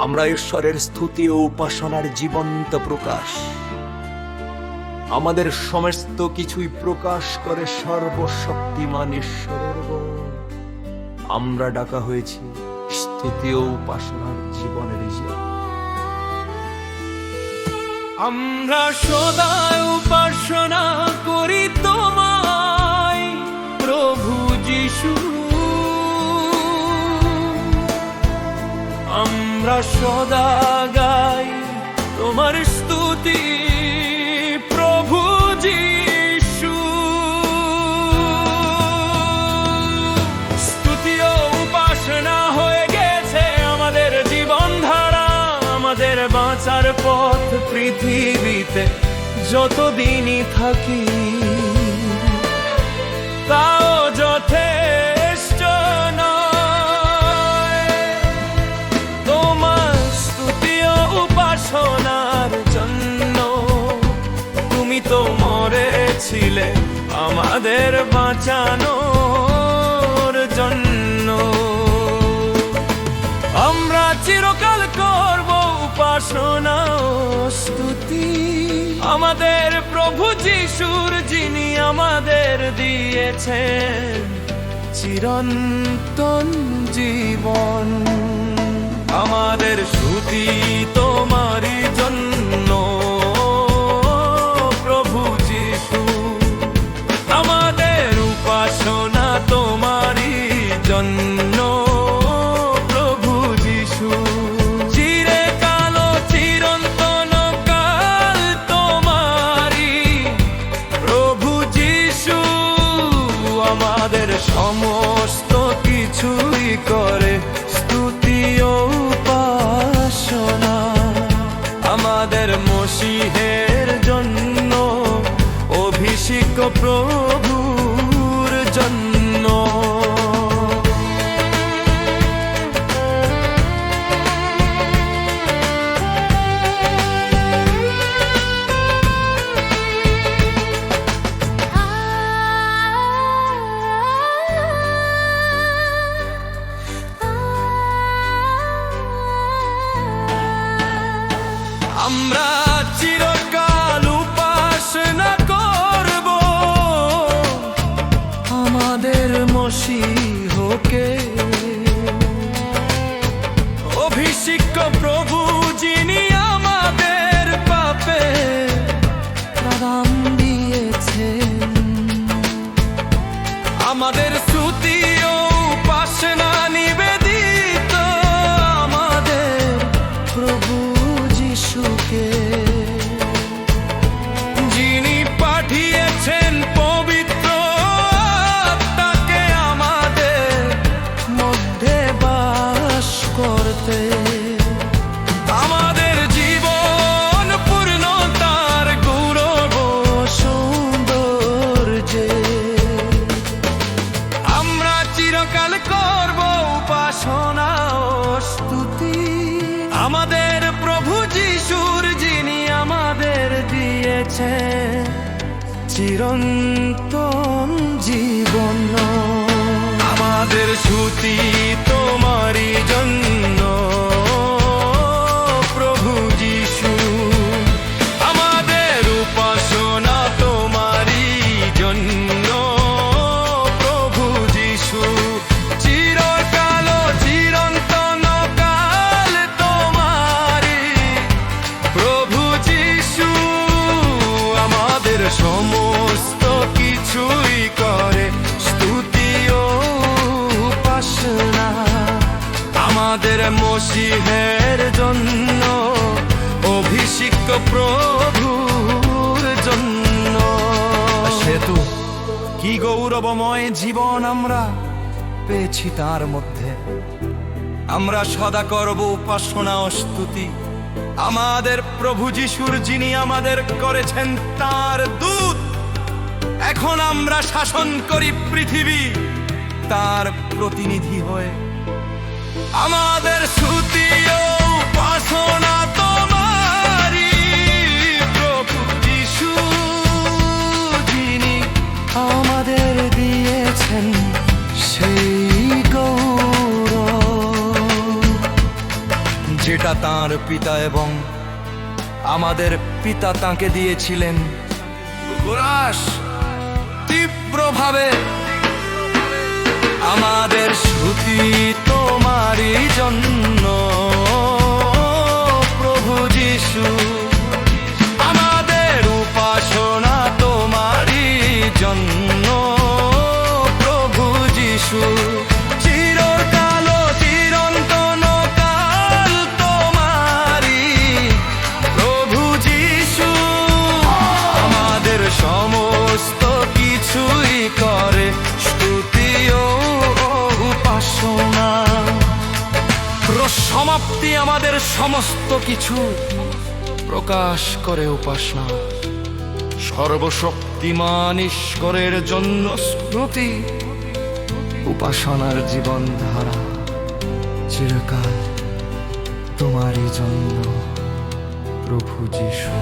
আমরা ঈশ্বরের স্তুতি ও উপাসনার জীবন্ত প্রকাশ। আমাদের সমস্ত কিছুই প্রকাশ করে সর্বশক্তিমান ঈশ্বরের আমরা ডাকা হয়েছি স্তুতি ও উপাসনার জীবনের জীবন আমরা সদা উপাসনা করি আমরা সদা গাই তোমার স্তুতি, প্রভু যিশু। স্তুতি ও উপাসনা হয়ে গেছে আমাদের জীবন ধারা, আমাদের বাঁচার পথ পৃথিবীতে যতদিনই থাকি, তাও তো মরেছিলে আমাদের বাঁচানোর জন্য। আমরা চিরকাল করব উপাসনা স্তুতি। আমাদের প্রভু যিশুর যিনি আমাদের দিয়েছেন চিরন্তন জীবন। আমাদের স্তুতি তোমারই সমস্ত কিছুই করে স্তুতি ও উপাসনা। আমাদের মসিহের জন্য অভিষেক প্রভুর আমাদের মসিহকে। অভিষিক্ত প্রভু যিনি আমাদের পাপে দিয়েছেন আমাদের আমাদের গৌরব সৌন্দর্যে আমরা চিরকাল উপাসনা স্তুতি। আমাদের প্রভু যিশুর যিনি আমাদের চিরন্তন জীবন। আমাদের সুতি তোমারই আমাদের মসিহের জন্য, অভিষিক্ত প্রভুর জন্য। সেতু, কি গৌরবময় জীবন আমরা পেয়েছি তার মধ্যে। আমরা সদা করব উপাসনা স্তুতি। আমাদের প্রভু যিশুর যিনি আমাদের করেছেন তার দূত। এখন আমরা শাসন করি পৃথিবী, তার প্রতিনিধি হয়ে আমাদের তোমারই। প্রভু আমাদের দিয়েছেন যেটা তার পিতা এবং আমাদের পিতা তাকে দিয়েছিলেন। তীব্রভাবে আমাদের শ্রুতি জন্য প্রভু যিশু সমস্ত কিছুই করে উপাসনা। সমাপ্তি আমাদের সমস্ত কিছু প্রকাশ করে উপাসনা। সর্বশক্তিমান ঈশ্বরের জন্য স্মৃতি উপাসনার জীবন ধারা চিরকাল তোমারই জন্য প্রভু যিশু।